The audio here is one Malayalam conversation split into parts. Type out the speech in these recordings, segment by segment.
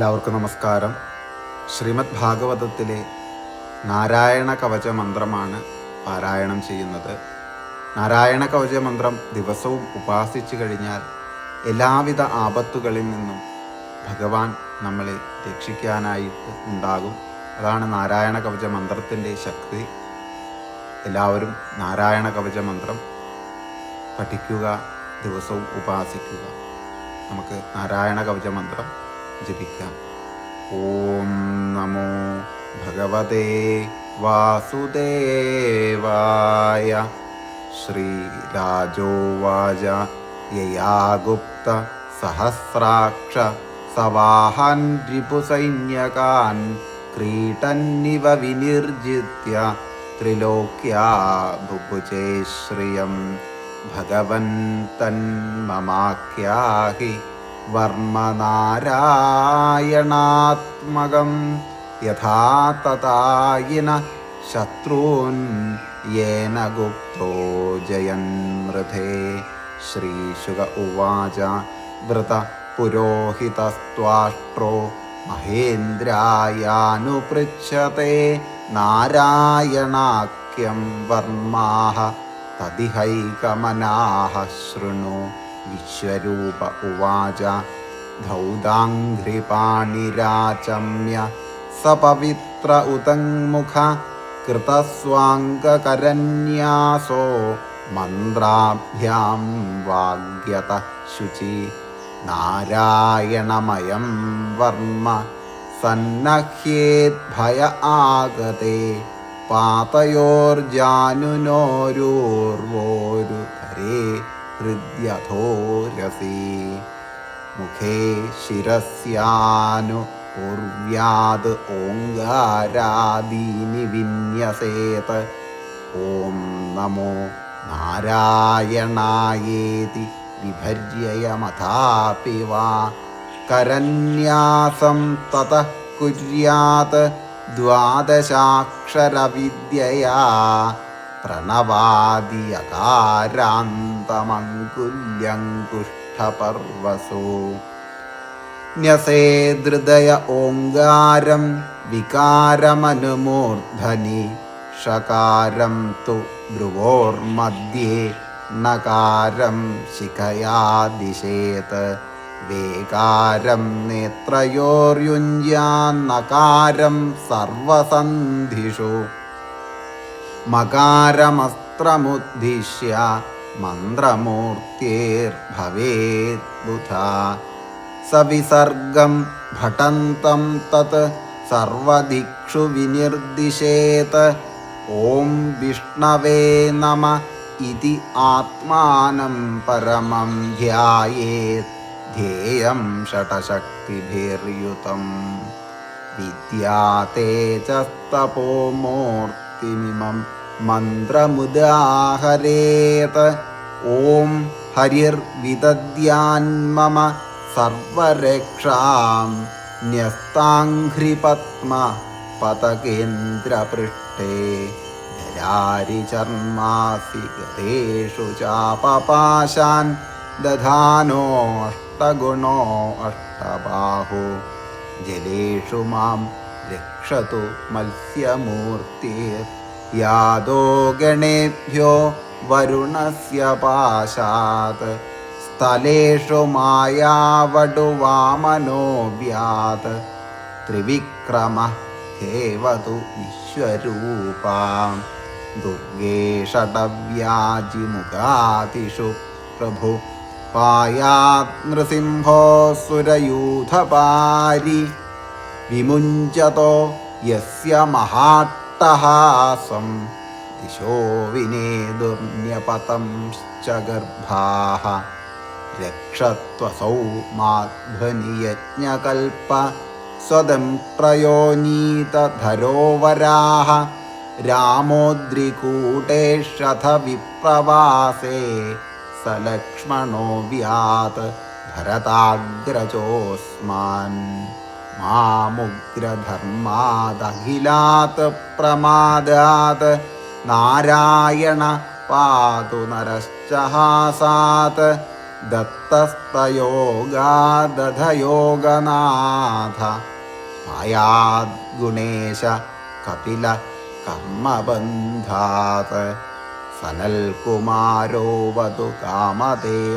എല്ലാവർക്കും നമസ്കാരം. ശ്രീമദ് ഭാഗവതത്തിലെ നാരായണ കവച മന്ത്രമാണ് പാരായണം ചെയ്യുന്നത്. നാരായണ കവച മന്ത്രം ദിവസവും ഉപാസിച്ചു കഴിഞ്ഞാൽ എല്ലാവിധ ആപത്തുകളിൽ നിന്നും ഭഗവാൻ നമ്മളെ രക്ഷിക്കാനായിട്ട് ഉണ്ടാകും. അതാണ് നാരായണ കവച മന്ത്രത്തിന്റെ ശക്തി. എല്ലാവരും നാരായണ കവച മന്ത്രം പഠിക്കുക ദിവസവും ഉപാസിക്കുക. നമുക്ക് നാരായണ കവച മന്ത്രം ജപിക്കാം ഓം നമോ ഭഗവതേ വാസുദേവായ ശ്രീരാജോവാച യയാ ഗുപ്ത സഹസ്രാക്ഷ സവാഹൻ റിപുസൈന്യകാൻ ക്രീട്ടന്നിവ വിനിർജിത്യ ത്രിലോക്യാ ബുഭുജേ ശ്രിയം ഭഗവൻ തന്മമാഖ്യാഹി വർമ്മനാരായണാത്മകം യഥാ തഥായിന ശത്രൂൻ യേന ഗുപ്തോ ജയന്മൃധേ ശ്രീശുക ഉവാച വൃത പുരോഹിതസ്ത്വാഷ്ട്രോ മഹേന്ദ്രായാനുപൃച്ഛത്തെ നാരായണാഖ്യം വർമാഹ തതിഹൈകമനാഹ ശൃണു. വിശ്വരൂപ ഉവാച. ധൗതാഘ്രിപാണിരാചമ്യ സപവിത്ര ഉതങ്മുഖ കൃതസ്വാംഗകരന്യാസോ മന്ത്രാഭ്യാം വാഗ്യത ശുചി. നാരായണമയം വർമ്മ സന്നഹ്യേദ്ഭയ ആഗതേ. പാതയോർജാനുനോരൂർവോരുധരേ ഹൃദ്യഥോരസി മുഖേ ശിരസ്യാനു പൂർവ്യാത് ഓങ്കാരാദീനി വിന്യസേത് ഓം നമോ നാരായണായേതി വിഭര്യയമഥാപി വാ കരന്യാസം कुर्यात्। കുര്യാത് ദ്വാദശാക്ഷരവിദ്യയാ പ്രണവാദിയകാരാന്തമങ്കുല്യങ്കുഷ്ഠപർവസു. ന്യസേദൃദയ ഓങ്കാരം വികാരമനുമൂർധനി ഷകാരം തു ഭ്രുവോർമധ്യേ നകാരം ശിഖയാദിശേത് വേകാരം നേത്രയോർയുഞ്ജാന്നകാരം സർവസന്ധിഷു. മകാരമസ്ത്രമുദ്ദിശ്യ മന്ത്രമൂർത്തേർഭവേത് ബുധ. സവിസർഗം ഭട്ടന്തം തത് സർവദിക്ഷു വിനിർദിശേത് ഓം വിഷ്ണവേ നമ ഇതി ആത്മാനം പരമം ധ്യായേത്. ധ്യേയം ഷടശക്തിഭിർയുതം വിദ്യാതേജസ്തപോമൂർത്തിമിമം शक्तिमिमं मन्त्रमुदाहरेत् ॐ हरिर्विदद्यान्मम सर्वरक्षां सर्वरेक्षां न्यस्ताङ्घ्रिपद्म पतकेन्द्रपृष्ठे जलारिचर्मासि गषु चापपाशान् दधानोऽष्टगुणोऽष्टबाहो जलेषु माम् രക്ഷതു മത്സ്യമൂർത്തിർ യാദോ ഗണേഭ്യോ വരുണസ്യ പാശാത്. സ്ഥലേഷു മായാവടുവാമനോ വ്യാത്. ത്രിവിക്രമ ദേവതു വിശ്വരൂപാം. ദുർഗേ ഷടവ്യാജിമുഖാതിഷു പ്രഭു. പായാത് നൃസിംഹോസുരയൂഥപാരി विमुञ्चतो यस्य महाट्टहासं दिशो विनेदुर्न्यपतंश्च गर्भाः। रक्षत्वसौ माध्वनियज्ञकल्प स्वदं प्रयोनीतधरोवराः रामोद्रिकूटेशथ विप्रवासे स लक्ष्मणो व्यात् भरताग्रजोऽस्मान्। മാമുഗ്രധർമാദഖിലാത് പ്രമാദാത് നാരായണ പാതു നരശ്ചഹാസാത് ദത്തസ്തയോഗാദധയോഗനാഥ മായാദ്ഗുണേശ കപില കർമ്മബന്ധാത് സനൽകുമാരോ വധു കാമദേവാദയ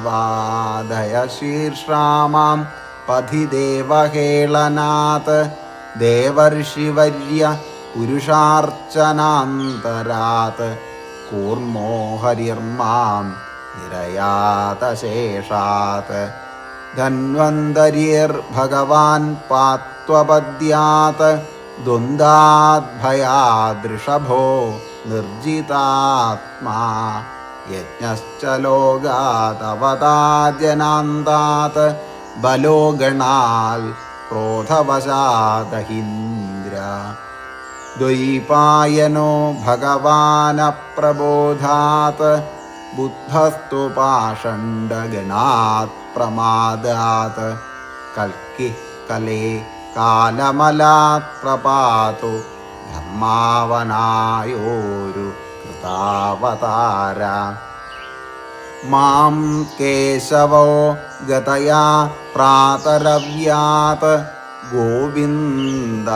ശീർഷാമാം പഥിദേവഹേളനാത് ദേവർഷിവര്യ പുരുഷാർച്ചനാന്തരാത് കൂർമോ ഹരിർമാം നിരയാതശേഷാത് ധന്വന്തരിർഭഗവാൻ പാത്വപദ്യാത് ദ്വന്ദ്ഭയാദൃഷഭോ നിർജിതാത്മാ. യജ്ഞശ്ച ലോകാതവതാജനാന്താത് बलो गणाल् क्रोधवशादहिन्द्र द्वैपायनो भगवानप्रबोधात् बुद्धस्तु पाषण्डगणात् प्रमादात् कल्किः कले कालमलात् प्रपातु धर्मावनायोरु कृतावतार മാം കേശവോ ഗതയാ പ്രാതരവ്യാത് ഗോവിന്ദ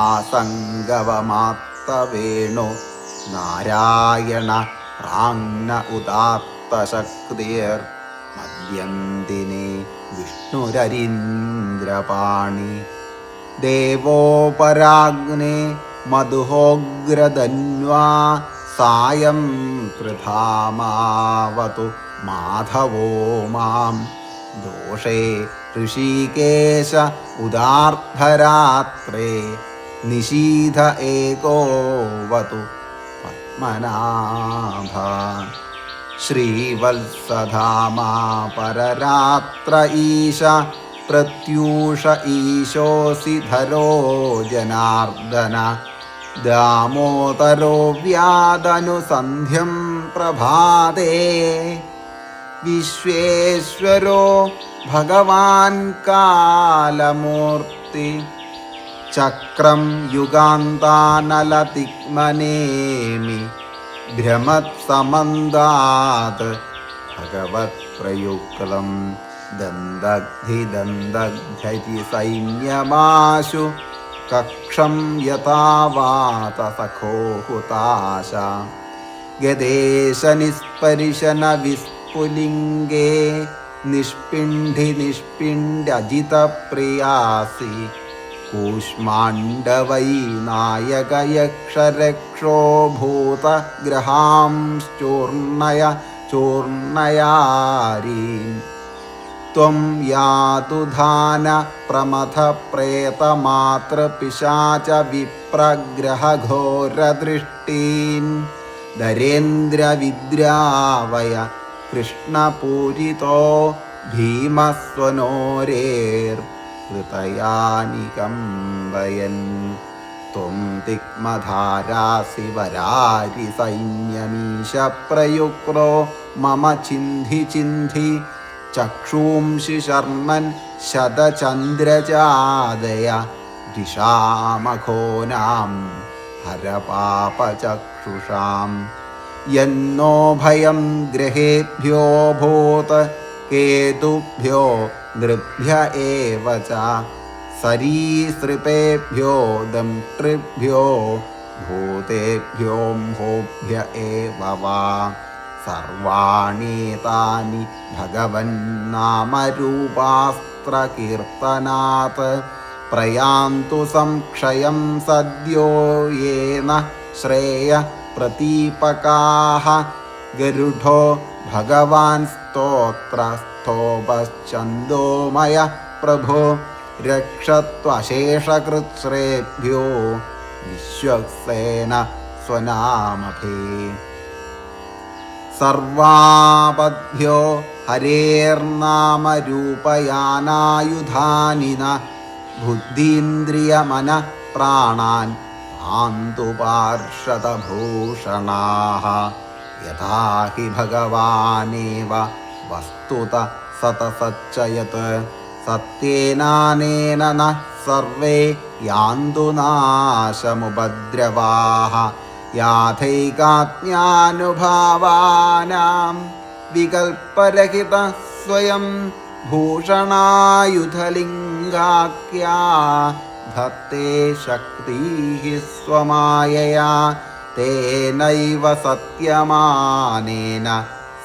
ആസംഗവമാത്തവേണു നാരായണ പ്രാങ്ന ഉദാത്തശക്തിർ മദ്യന്തിനെ വിഷ്ണുരരീന്ദ്രപാണി ദേവോപരാഗ്നെ മധുഹോഗ്രധന്വാ। सायं प्रधामावतु माधवो मां। दोषे ऋषिकेश उदार्धरात्रे निशीध एकोवतु पद्मनाभ। पद्मनाभा पररात्र ईश प्रत्यूष ईशोऽसि धरो जनार्दन। दामोदरो व्यादनुसन्ध्यं प्रभाते विश्वेश्वरो भगवान् कालमूर्ति चक्रं युगान्तानलतिक्मनेमि भ्रमत्समन्दात् भगवत्प्रयुक्लं दन्दग्धिदन्दग्धति सैन्यमाशु कक्षं यथा वातसखो हुताशा गदेशनिस्परिशनविस्फुलिङ्गे निष्पिण्डिनिष्पिण्डजितप्रियासि कूष्माण्डवैनायकयक्षरक्षोभूतग्रहांश्चूर्णय चूर्णयारीम् त्वं यातुधान प्रमथप्रेतमातृपिशाच विप्रग्रहघोरदृष्टीन् दरेन्द्रविद्रावय कृष्णपूरितो भीमस्वनोरेर्हृतयानिकम्बयन् त्वं तिक्मधारासि वरारि सैन्यमीश प्रयुक्तो मम चिन्धि चिन्धि ചക്ഷൂംഷി ശർമ്മൻ ശതചന്ദ്രജാതയ ദിശാമഘോനാം ഹരപാപചക്ഷുഷാം യന്നോ ഭയം ഗ്രഹേഭ്യോ ഭൂത് കേതുഭ്യോ നൃഭ്യ ഏവ ച സരീസൃപേഭ്യോ ദംഷ്ട്രിഭ്യോ ഭൂതേഭ്യോംഹോഭ്യ ഏവ വാ സർവാണീതാനി ഭഗവന്നാമരൂപാസ്ത്രകീർത്തനാത് പ്രയാന്തു സംക്ഷയം സദ്യോ യേന ശ്രേയ പ്രതീപകാഹ. ഗരുഡോ ഭഗവാൻ സ്തോത്രസ്തോപശ്ചന്ദോമയ പ്രഭോ. രക്ഷത്വശേഷകൃത്ശ്രേഭ്യോ വിശ്വസേന സ്വനാമഭേ സർവാപദ്ഭ്യോ ഹരേർനാമരൂപയാനായുധാനിന ബുദ്ധീന്ദ്രിയമന പ്രാണാൻ ആന്തു പാർഷദഭൂഷണാः യഥാ ഹി ഭഗവാനേവ വസ്തുത സതസച്ചയത് സത്യേനാനേന സർവേ യാന്തു നാശമുപദ്രവാः യാഥൈകാജ്ഞാനുഭാവാനാം വികൽപ്പരഹിത സ്വയം ഭൂഷണായുധലിംഗാഖ്യാ ധത്തെ ശക്തി സ്വമായയാ തേനൈവ സത്യമാനേന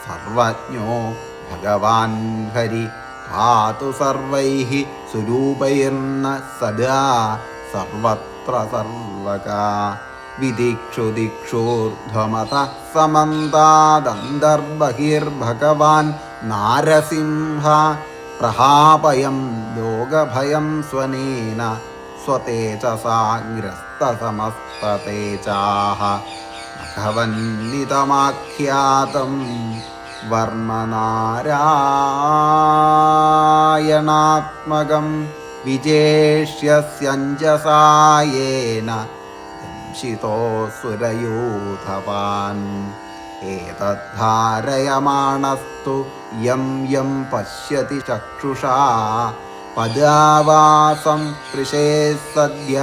സർവജ്ഞോ ഭഗവാൻ ഹരി പാതു സർവൈः സുരൂപൈർന്ന സദാ സർവത്ര സർവകാ विदिक्षु दिक्षूर्ध्वमतः समन्तादन्तर्बहिर्भगवान् नारसिंह प्रहापयं लोकभयं स्वनेन स्वतेजसा ग्रस्तसमस्ततेजाः भगवन्नितमाख्यातं वर्मनारायणात्मकं विजेष्यस्यञ्जसा येन दंशितोऽसुरयूथवान् एतद्धारयमाणस्तु यं यं पश्यति चक्षुषा। पदावासं कृशे सद्य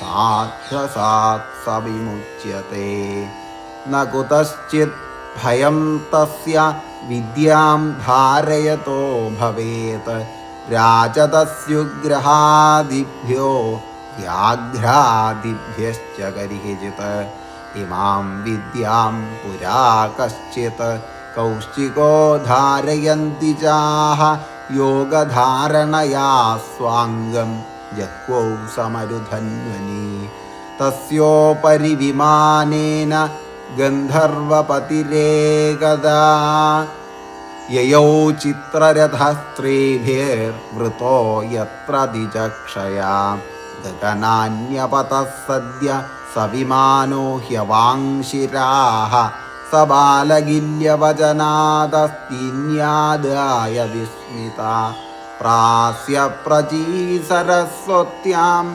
साध्यसात् स विमुच्यते न कुतश्चित् भयं तस्य विद्यां धारयतो भवेत्। राजतस्युग्रहादिभ्यो व्याघ्रादिभ्यश्च करिचित् इमां विद्यां पुरा कश्चित्। कौशिको धारयन्ति चाह योगधारणया स्वाङ्गं जह्वौ समरुधन्वनि। तस्योपरि विमानेन गन्धर्वपतिरेकदा ययौ चित्ररथस्त्रीभिर्वृतो यत्र दिजक्षया गगनान्यपतः सद्य स विमानो ह्यवाङ्शिराः स बालगिल्यवचनादस्तीन्यादाय विस्मिता। प्रास्य प्रचीसरस्वत्यां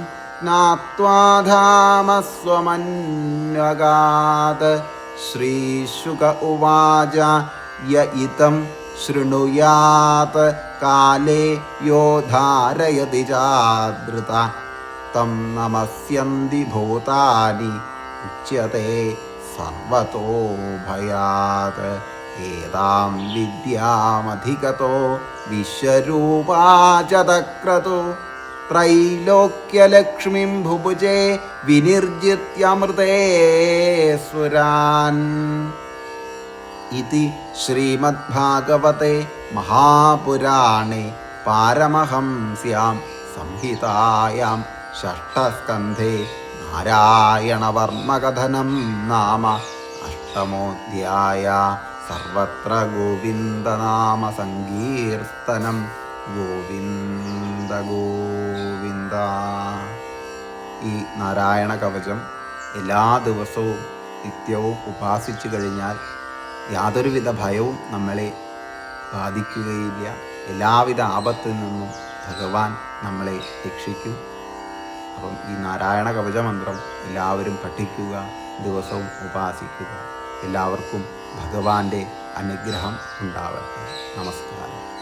ज्ञात्वा धामस्वमन्वगात् श्रीशुक उवाच य इतं शृणुयात् काले यो धारयति जादृता तं नमस्यन्ति भूतानि उच्यते सर्वतो भयात् एतां विद्यामधिगतो विश्वरूपा च तक्रतु त्रैलोक्यलक्ष्मीं भुभुजे विनिर्जित्यमृते सुरान् इति श्रीमद्भागवते महापुराणे पारमहंस्यां संहितायां ഷഷ്ടസ്കന്ധേ നാരായണവർമ്മകഥനം നാമ അഷ്ടമോധ്യായ സർവത്ര ഗോവിന്ദനാമ സങ്കീർത്തനം ഗോവിന്ദ ഗോവിന്ദ ഈ നാരായണ കവചം എല്ലാ ദിവസവും നിത്യവും ഉപാസിച്ചു കഴിഞ്ഞാൽ യാതൊരുവിധ ഭയവും നമ്മളെ ബാധിക്കുകയില്ല. എല്ലാവിധ ആപത്തിൽ നിന്നും ഭഗവാൻ നമ്മളെ രക്ഷിക്കും. അപ്പം ഈ നാരായണ കവച മന്ത്രം എല്ലാവരും പഠിക്കുക ദിവസവും ഉപാസിക്കുക. എല്ലാവർക്കും ഭഗവാന്റെ അനുഗ്രഹം ഉണ്ടാവട്ടെ. നമസ്കാരം.